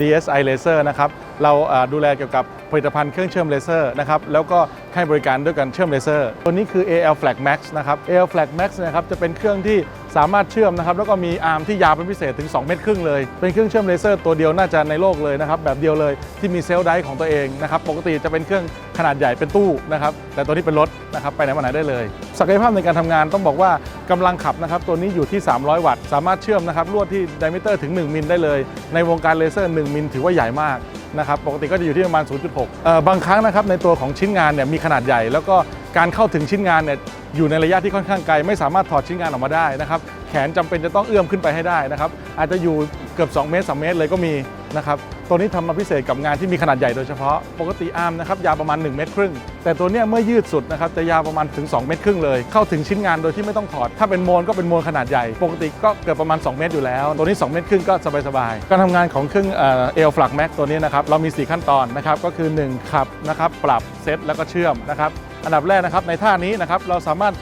DSI Laser นะครับเราดูแลเกี่ยวกับผลิตภัณฑ์เครื่องเชื่อมเลเซอร์นะครับแล้วก็ให้บริการด้วยการเชื่อมเลเซอร์ตัวนี้คือ AL Flag Max นะครับ AL Flag Max นะครับจะเป็นเครื่องที่สามารถเชื่อมนะครับแล้วก็มีอาร์มที่ยาวเป็นพิเศษถึง 2 เมตรครึ่งเลย เป็นเครื่องเชื่อมเลเซอร์ตัวเดียวน่าจะในโลกเลยนะครับแบบเดียวเลยที่มีเซลล์ไดของตัวเองนะครับปกติจะเป็นเครื่องขนาดใหญ่เป็นตู้นะครับแต่ตัวนี้เป็นรถนะครับไปไหนมาไหนได้เลย ศักยภาพในการทำงานต้องบอกว่า กำลังขับนะครับตัวนี้อยู่ที่ 300 วัตต์ สามารถเชื่อมนะครับลวดที่ไดมิเตอร์ถึง 1 มิลได้เลย ในวงการเลเซอร์ 1 มิลถือว่าใหญ่มากนะครับปกติก็จะอยู่ที่ประมาณ 0.6เอ่อบางครั้งนะครับในตัวของชิ้นงานเนี่ยมีขนาดใหญ่ แล้วก็การเข้าถึงชิ้นงานเนี่ยอยู่ในระยะที่ค่อนข้างไกล ไม่สามารถถอดชิ้นงานออกมาได้นะครับแขนจำเป็นจะต้องเอื้อมขึ้นไปให้ได้นะครับอาจจะอยู่เกือบ 2 เมตร3เมตรเลยก็มีนะครับ ตัวนี้ทำมาพิเศษกับงานที่มีขนาดใหญ่โดยเฉพาะ ปกติอาร์มนะครับยาวประมาณ 1 เมตรครึ่ง แต่ตัวนี้เมื่อยืดสุดนะครับจะยาวประมาณถึง 2 เมตรครึ่งเลย เข้าถึงชิ้นงานโดยที่ไม่ต้องถอด ถ้าเป็นโมนก็เป็นโมนขนาดใหญ่ ปกติก็เกือบประมาณ 2 เมตรอยู่แล้ว ตัวนี้ 2 เมตรครึ่งก็สบายๆ การทำงานของเครื่องเอลฟลักแม็กตัวนี้นะครับเรามี 4 ขั้นตอนนะครับก็คือ 1 ขับนะครับปรับเซตแล้วก็เชื่อมนะครับอันดับแรกนะครับในท่านี้นะครับเราสามารถ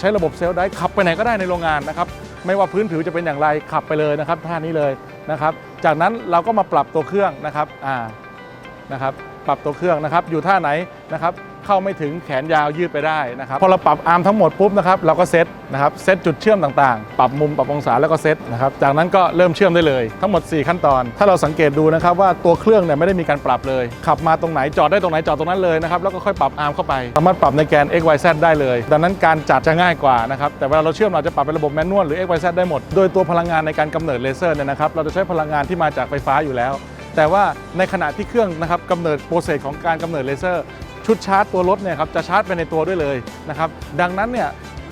ใช้ระบบเซลล์ได้ขับไปไหนก็ได้ในโรงงานนะครับไม่ว่าพื้นผิวจะเป็นอย่างไรขับไปเลยนะครับท่านี้เลย นะครับ จากนั้นเราก็มาปรับตัวเครื่องนะครับอ่านะครับ ปรับตัวเครื่องนะครับ อยู่ท่าไหนนะครับ เข้าไม่ถึงแขนยาวยืดไปได้นะครับพอเราปรับอาร์มทั้งหมดปุ๊บนะครับเราก็เซตนะครับเซตจุดเชื่อมต่างๆ ปรับมุมปรับองศาแล้วก็เซตนะครับจากนั้นก็เริ่มเชื่อมได้เลยทั้งหมด 4 ขั้นตอน ถ้าเราสังเกตดูนะครับว่าตัวเครื่องเนี่ยไม่ได้มีการปรับเลยขับมาตรงไหนจอดได้ตรงไหนจอดตรงนั้นเลยนะครับแล้วก็ค่อยปรับอาร์มเข้าไปสามารถปรับในแกน x y z ได้เลย ดังนั้นการจัดจะง่ายกว่านะครับแต่เวลาเราเชื่อมเราจะปรับเป็นระบบแมนนวลหรือ x y z ได้หมด โดยตัวพลังงานในการกำเนิดเลเซอร์เนี่ยนะครับเราจะใช้พลังงานที่มาจากไฟฟ้าอยู่แล้วแต่ว่าในขณะที่เครื่องนะครับกำเนิดโปรเซสของการกำเนิดเลเซอร์ ชุดชาร์จตัวรถเนี่ยครับจะชาร์จไปในตัวด้วยเลยนะครับดังนั้นเนี่ย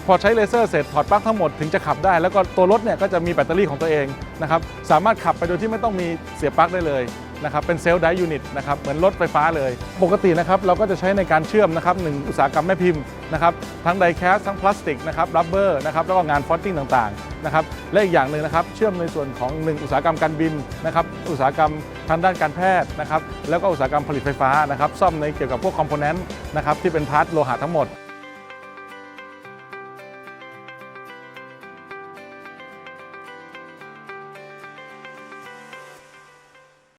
พอใช้เลเซอร์เสร็จถอดปลั๊กทั้งหมดถึงจะขับได้ แล้วก็ตัวรถเนี่ยก็จะมีแบตเตอรี่ของตัวเองนะครับสามารถขับไปโดยที่ไม่ต้องมีเสียบปลั๊กได้เลย นะครับเป็นเซลล์ไดยูนิตนะครับเหมือนรถไฟฟ้าเลย ปกตินะครับเราก็จะใช้ในการเชื่อมนะครับหนึ่งอุตสาหกรรมแม่พิมพ์นะครับทั้งไดแคสทั้งพลาสติกนะครับรับเบอร์นะครับแล้วก็งานฟอนติ้งต่างๆนะครับและอีกอย่างหนึ่งนะครับเชื่อมในส่วนของหนึ่งอุตสาหกรรมการบินนะครับอุตสาหกรรมทางด้านการแพทย์นะครับแล้วก็อุตสาหกรรมผลิตไฟฟ้านะครับซ่อมในเกี่ยวกับพวกคอมโพเนนต์นะครับที่เป็นพาร์ทโลหะทั้งหมด